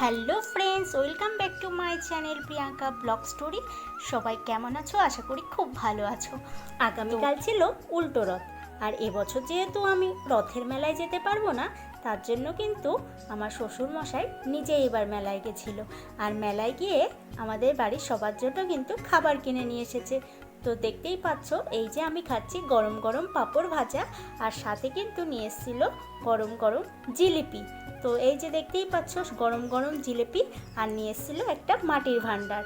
Hello friends welcome back to my channel Priyanka blog story. সবাই কেমন আছো? আশা করি খুব ভালো আছো। আগামীকাল ছিল উল্টো রথ আর এবছর যেহেতু আমি রথের মেলায় যেতে পারব না তার জন্য কিন্তু আমার শ্বশুর মশাই নিজে এবার মেলায় গেছিল। আর মেলায় গিয়ে আমাদের বাড়ির সবার জন্য কিন্তু খাবার কিনে নিয়ে এসেছে। তো দেখতেই পাচ্ছ এই যে আমি খাচ্ছি গরম গরম পাঁপড় ভাজা আর সাথে কিন্তু নিয়ে এসেছিল গরম গরম জিলিপি। তো এই যে দেখতেই পাচ্ছ, গরম গরম জিলেপি আর নিয়ে এসেছিল একটা মাটির ভাণ্ডার।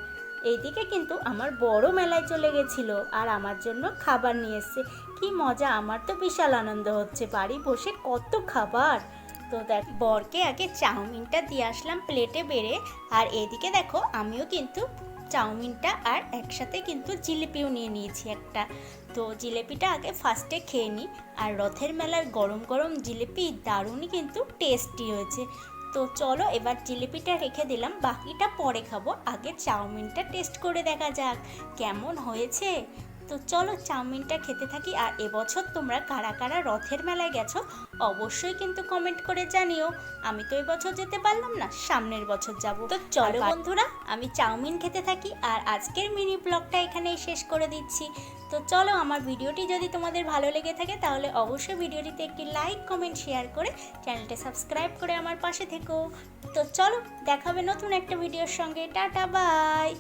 এইদিকে কিন্তু আমার বড় মেলায় চলে গেছিল আর আমার জন্য খাবার নিয়ে এসছে। কি মজা, আমার তো বিশাল আনন্দ হচ্ছে। বাড়ি বসে কত খাবার। তো দেখ, বরকে আগে চাউমিনটা দিয়ে আসলাম প্লেটে বেড়ে। আর এদিকে দেখো, আমিও কিন্তু চাউমিনটা আর একসাথে কিন্তু জিলিপিও নিয়ে নিয়েছি একটা। তো জিলিপিটা আগে ফার্স্টে খেয়ে নিই। আর রথের মেলার গরম গরম জিলিপি দারুণই কিন্তু টেস্টি হয়েছে। তো চলো এবার জিলিপিটা রেখে দিলাম, বাকিটা পরে খাব। আগে চাউমিনটা টেস্ট করে দেখা যাক, কেমন হয়েছে? তো চলো চাউমিনটা খেতে থাকি। আর এবছর তোমরা কারা কারা রথের মেলায় গেছো অবশ্যই কিন্তু কমেন্ট করে জানিও। আমি তো এবছর যেতে পারলাম না সামনের বছর যাব। তো চলো বন্ধুরা আমি চাউমিন খেতে থাকি। আর আজকের মিনি ব্লগটা এখানেই শেষ করে দিচ্ছি। তো চলো আমার ভিডিওটি যদি তোমাদের ভালো লেগে থাকে তাহলে অবশ্যই ভিডিওটিতে একটি লাইক কমেন্ট শেয়ার করে চ্যানেলটা সাবস্ক্রাইব করে আমার পাশে থেকো। তো চলো দেখাবে নতুন একটা ভিডিওর সঙ্গে। Tata bye